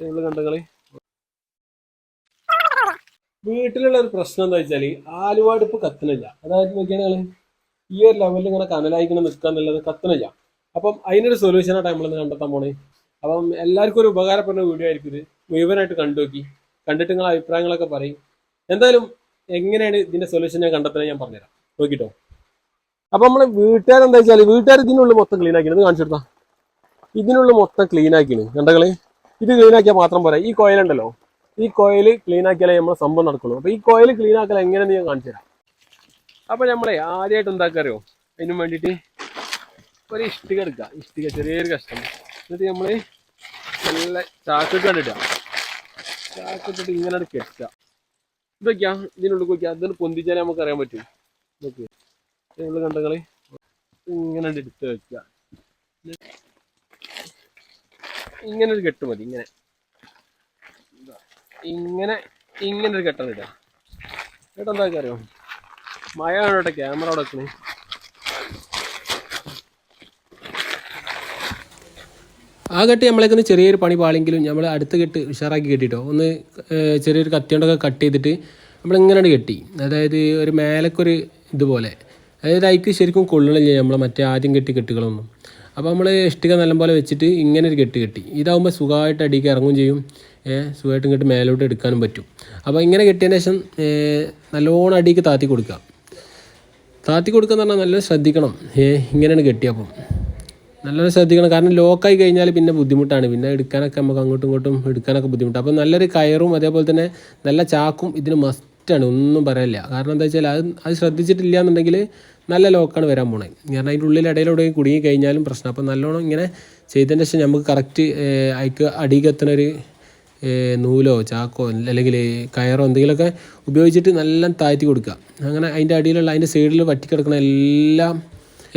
നിങ്ങൾ കണ്ടങ്ങളെ. വീട്ടിലുള്ള ഒരു പ്രശ്നം എന്താ വെച്ചാൽ ആലുവാടുപ്പ് കത്തണില്ല. അതായത് നോക്കിയാണെങ്കിൽ ഈ ഒരു ലെവലിൽ ഇങ്ങനെ കനലായിക്കണ നിൽക്കുക എന്നുള്ളത് കത്തണില്ല. അപ്പം അതിനൊരു സൊല്യൂഷൻ സൊല്യൂഷനായിട്ട് നമ്മളിന്ന് കണ്ടെത്താൻ പോണേ. അപ്പം എല്ലാവർക്കും ഒരു ഉപകാരപ്പെടുന്ന വീഡിയോ ആയിരിക്കും ഇത്. മുഴുവനായിട്ട് കണ്ടു നോക്കി. കണ്ടിട്ട് നിങ്ങളെ അഭിപ്രായങ്ങളൊക്കെ പറയും. എന്തായാലും എങ്ങനെയാണ് ഇതിന്റെ സൊല്യൂഷൻ ഞാൻ കണ്ടെത്തുന്നത് ഞാൻ പറഞ്ഞുതരാം. നോക്കിട്ടോ. അപ്പൊ നമ്മൾ വീട്ടുകാരെന്താ വെച്ചാൽ വീട്ടുകാർ ഇതിനുള്ളിൽ മൊത്തം ക്ലീൻ ആക്കിയത് കാണിച്ചെടുത്താ ഇതിനുള്ളിൽ മൊത്തം ക്ലീൻ ആക്കിയാണ്. കണ്ടകൾ? ഇത് ക്ലീൻ ആക്കിയാൽ മാത്രം പോരാ. ഈ കോയിലുണ്ടല്ലോ ഈ കോയിൽ ക്ലീൻ ആക്കിയാലേ നമ്മൾ സംഭവം നടക്കുള്ളൂ. അപ്പൊ ഈ കോയിൽ ക്ലീൻ എങ്ങനെയാണെന്ന് ഞാൻ കാണിച്ചു തരാം. അപ്പൊ നമ്മളെ ആദ്യമായിട്ട് എന്താക്കാറിയോ? അതിന് വേണ്ടിയിട്ട് ഒരു ഇഷ്ടിക എടുക്കുക. ഇഷ്ടിക ചെറിയൊരു കഷ്ടം എന്നിട്ട് നമ്മൾ നല്ല ചാക്കിട്ട് കണ്ടിട്ടാ. ചാക്കിട്ടിട്ട് ഇങ്ങനെ കെട്ടുക. ഇതൊക്കെയാ ഇതിനുള്ളിൽ നോക്കിയാ അതിന് പൊന്തിച്ചാലേ നമുക്ക് അറിയാൻ പറ്റും. നോക്ക് നിങ്ങൾ കണ്ടങ്ങൾ ഇങ്ങനെ എടുത്ത് വെക്കുക. ഇങ്ങനെ ഒരു കെട്ട് മതി ഇങ്ങനെ. ഇങ്ങനെ ഇങ്ങനെ ഒരു കെട്ടാണ് ഇടാ കേട്ടോ എന്താ അറിയോ മഴ കേട്ടോ ക്യാമറ അവിടെ വെക്കണേ. ആ കെട്ട് നമ്മളേക്കൊന്ന് ചെറിയൊരു പണി പാളെങ്കിലും നമ്മൾ അടുത്ത കെട്ട് ഉഷാറാക്കി കെട്ടിട്ടോ. ഒന്ന് ചെറിയൊരു കത്തിയോണ്ടൊക്കെ കട്ട് ചെയ്തിട്ട് നമ്മളിങ്ങനെ കെട്ടി. അതായത് ഒരു മേലക്കൊരു ഇതുപോലെ. അതായത് അതിക്ക് ശരിക്കും കൊള്ളണില്ല നമ്മൾ മറ്റേ ആദ്യം കെട്ടി കെട്ടുകളൊന്നും. അപ്പോൾ നമ്മൾ ഇഷ്ടിക നല്ലപോലെ വെച്ചിട്ട് ഇങ്ങനെ ഒരു കെട്ട് കെട്ടി. ഇതാകുമ്പോൾ സുഖമായിട്ട് അടിക്ക് ഇറങ്ങും ചെയ്യും. സുഖമായിട്ടും ഇങ്ങോട്ട് മേലോട്ട് എടുക്കാനും പറ്റും. അപ്പോൾ ഇങ്ങനെ കെട്ടിയതിന് ശേഷം നല്ലോണം അടിക്ക് താത്തി കൊടുക്കുക. താത്തി കൊടുക്കുക എന്ന് പറഞ്ഞാൽ നല്ല ശ്രദ്ധിക്കണം. ഇങ്ങനെയാണ് കെട്ടിയപ്പം നല്ലോണം ശ്രദ്ധിക്കണം. കാരണം ലോക്കായി കഴിഞ്ഞാൽ പിന്നെ ബുദ്ധിമുട്ടാണ്. പിന്നെ എടുക്കാനൊക്കെ നമുക്ക് അങ്ങോട്ടും ഇങ്ങോട്ടും എടുക്കാനൊക്കെ ബുദ്ധിമുട്ടാണ് അപ്പോൾ നല്ലൊരു കയറും അതേപോലെ തന്നെ നല്ല ചാക്കും ഇതിന് മസ്റ്റാണ് ഒന്നും പറയാനില്ല കാരണം എന്താ വെച്ചാൽ അത് അത് ശ്രദ്ധിച്ചിട്ടില്ല എന്നുണ്ടെങ്കിൽ നല്ല ലോക്കാണ് വരാൻ പോണേ. കാരണം അതിന്റെ ഉള്ളിൽ ഇടയിലൂടെ കുടുങ്ങി കഴിഞ്ഞാലും പ്രശ്നം. അപ്പോൾ നല്ലോണം ഇങ്ങനെ ചെയ്തതിന് ശേഷം നമുക്ക് കറക്റ്റ് അയക്ക് ഒരു നൂലോ ചാക്കോ അല്ലെങ്കിൽ കയറോ എന്തെങ്കിലുമൊക്കെ ഉപയോഗിച്ചിട്ട് നല്ല താഴ്ത്തി കൊടുക്കുക. അങ്ങനെ അതിന്റെ അടിയിലുള്ള അതിന്റെ സൈഡിൽ വറ്റിക്കിടക്കുന്ന എല്ലാം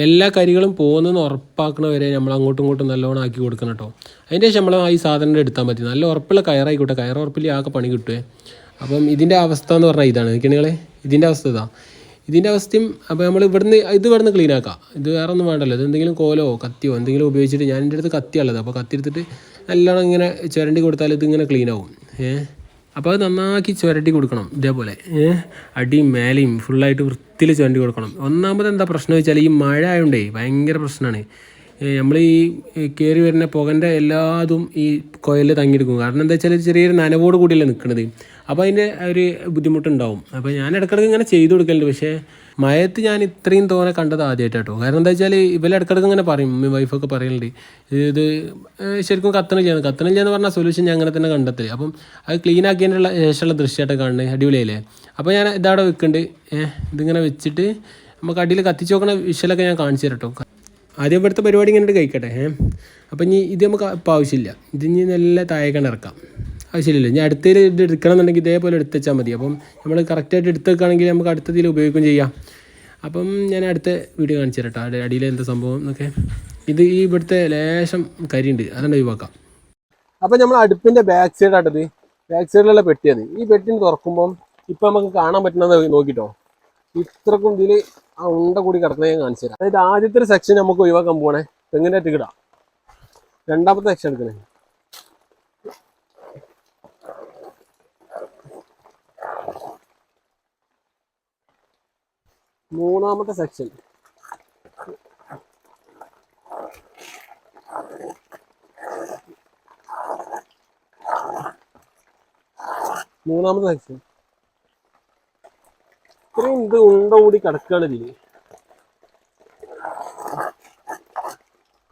എല്ലാ കരികളും പോകുന്നതെന്ന് ഉറപ്പാക്കണ വരെ നമ്മൾ അങ്ങോട്ടും ഇങ്ങോട്ടും നല്ലോണം ആക്കി കൊടുക്കണം കേട്ടോ. അതിന്റെ ശേഷം നമ്മൾ ഈ സാധനം എടുത്താൽ മതി. നല്ല ഉറപ്പുള്ള കയറായിക്കോട്ടെ. കയർ ഉറപ്പിൽ ആകെ പണി കിട്ടുമേ അപ്പം ഇതിന്റെ അവസ്ഥ എന്ന് പറഞ്ഞാൽ ഇതാണ്. നിൽക്കണേ ഇതിന്റെ അവസ്ഥ ഇതാ. ഇതിന്റെ അവസ്ഥയും അപ്പോൾ നമ്മൾ ഇവിടുന്ന് ഇത് ഇവിടുന്ന് ക്ലീൻ ആക്കാം. ഇത് വേറെ ഒന്നും വേണ്ടല്ലോ. ഇത് എന്തെങ്കിലും കോലോ കത്തിയോ എന്തെങ്കിലും ഉപയോഗിച്ചിട്ട് ഞാൻ എന്റെ അടുത്ത് കത്തിയുള്ളത് അപ്പോൾ കത്തി എടുത്തിട്ട് നല്ലോണം ഇങ്ങനെ ചുരണ്ടി കൊടുത്താൽ ഇതിങ്ങനെ ക്ലീൻ ആവും. ഏഹ് അപ്പോൾ അത് നന്നാക്കി ചുരണ്ടി കൊടുക്കണം ഇതേപോലെ. ഏഹ് അടിയും മേലെയും ഫുള്ളായിട്ട് വൃത്തിയിൽ ചുരണ്ടി കൊടുക്കണം. ഒന്നാമത് എന്താ പ്രശ്നം വെച്ചാൽ ഈ മഴ ആയതുകൊണ്ടേ ഭയങ്കര പ്രശ്നമാണ്. നമ്മൾ ഈ കയറി വരുന്ന പുകന്റെ എല്ലാതും ഈ കോയലിൽ തങ്ങിയെടുക്കും. കാരണം എന്താ വെച്ചാൽ ചെറിയൊരു നനവോട് കൂടിയല്ലേ നിൽക്കുന്നത് അപ്പോൾ അതിന്റെ ഒരു ബുദ്ധിമുട്ടുണ്ടാവും. അപ്പോൾ ഞാൻ ഇടയ്ക്കിടയ്ക്ക് ഇങ്ങനെ ചെയ്തു കൊടുക്കലുണ്ട്. പക്ഷേ മയത്ത് ഞാൻ ഇത്രയും തോനെ കണ്ടത് ആദ്യമായിട്ടോ കാരണം എന്താ വെച്ചാൽ ഇവരെ ഇടയ്ക്കിടയ്ക്ക് ഇങ്ങനെ പറയും. മമ്മി വൈഫൊക്കെ പറയലുണ്ട്. ഇത് ശരിക്കും കത്തണില്ലാന്ന് കത്തണില്ല എന്ന് പറഞ്ഞ സൊല്യൂഷൻ ഞാൻ അങ്ങനെ തന്നെ കണ്ടെത്തൽ അപ്പം അത് ക്ലീൻ ആക്കിയതിനുള്ള ശേഷമുള്ള ദൃശ്യമായിട്ട് കാണുന്നത് അടിപൊളിയല്ലേ? അപ്പോൾ ഞാൻ ഇതവിടെ വെക്കുന്നുണ്ട് ഇതിങ്ങനെ വെച്ചിട്ട് നമുക്ക് അടിയിൽ കത്തിച്ച് നോക്കണ വിഷലൊക്കെ ഞാൻ കാണിച്ചു തരട്ടോ. ആദ്യം ഇവിടുത്തെ പരിപാടി ഇങ്ങനെ കഴിക്കട്ടെ ഏഹ് അപ്പം ഇനി ഇത് നമുക്ക് ഇപ്പം ആവശ്യമില്ല. ഇത് ഇനി നല്ല താഴേക്കാണ് ഇറക്കാം. ആവശ്യമില്ലല്ലോ. ഇനി അടുത്തതിൽ ഇത് എടുക്കണം എന്നുണ്ടെങ്കിൽ ഇതേപോലെ എടുത്ത് വെച്ചാൽ മതി. അപ്പം നമ്മൾ കറക്റ്റായിട്ട് എടുത്ത് വെക്കുകയാണെങ്കിൽ നമുക്ക് അടുത്തതിൽ ഉപയോഗിക്കുകയും ചെയ്യാം. അപ്പം ഞാൻ അടുത്ത വീഡിയോ കാണിച്ചു തരട്ടോ അവിടെ അടിയിൽ എന്താ സംഭവം എന്നൊക്കെ. ഇത് ഈ ഇവിടുത്തെ ലേശം കരിയുണ്ട്. അതുകൊണ്ട് ഒഴിവാക്കാം. അപ്പം നമ്മൾ അടുപ്പിന്റെ ബാക്ക് സൈഡ് ആട്ടത് ബാക്ക് സൈഡിലുള്ള പെട്ടിയാണ് ഈ പെട്ടിന് തുറക്കുമ്പം ഇപ്പം നമുക്ക് കാണാൻ പറ്റുന്നത് നോക്കിട്ടോ. ഇത്രക്കും ഇതിൽ ആ ഉണ്ട കൂടി കിടക്കുന്നത് ഞാൻ കാണിച്ചു തരാം. അതായത് ആദ്യത്തെ ഒരു സെക്ഷൻ നമുക്ക് ഒഴിവാക്കാൻ പോണേ തെങ്ങിന്റെ അറ്റിക്കിടാം രണ്ടാമത്തെ സെക്ഷൻ എടുക്കണേ. മൂന്നാമത്തെ സെക്ഷൻ മൂന്നാമത്തെ സെക്ഷൻ ഇത്രയും ഇത് ഉണ്ട കൂടി കിടക്കുകയാണ് ഇതിൽ.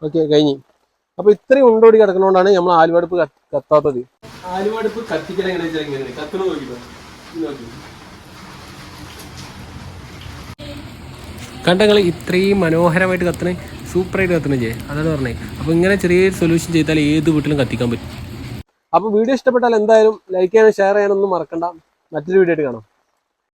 ഓക്കെ കഴിഞ്ഞു. അപ്പൊ ഇത്രയും ഉണ്ടോടി കൂടി കിടക്കുന്നതുകൊണ്ടാണ് നമ്മൾ ആലുവടുപ്പ് കത്ത് കത്താത്തത്. ആലുവടുപ്പ് കത്തിക്കൽ എങ്ങനെ വെച്ചാൽ ഇങ്ങനെ? കത്തണ നോക്കിട്ടോ. ഇത്രയും മനോഹരമായിട്ട് കത്തണേ? സൂപ്പറായിട്ട് കത്തണേ ജെ അതാണ് പറഞ്ഞേ. അപ്പോൾ ഇങ്ങനെ ചെറിയൊരു സൊല്യൂഷൻ ചെയ്താൽ ഏത് വീട്ടിലും കത്തിക്കാൻ പറ്റും. അപ്പൊ വീഡിയോ ഇഷ്ടപ്പെട്ടാൽ എന്തായാലും ലൈക്ക് ചെയ്യാനും ഷെയർ ചെയ്യാനൊന്നും മറക്കണ്ട. മറ്റൊരു വീഡിയോ ആയിട്ട് കാണാം.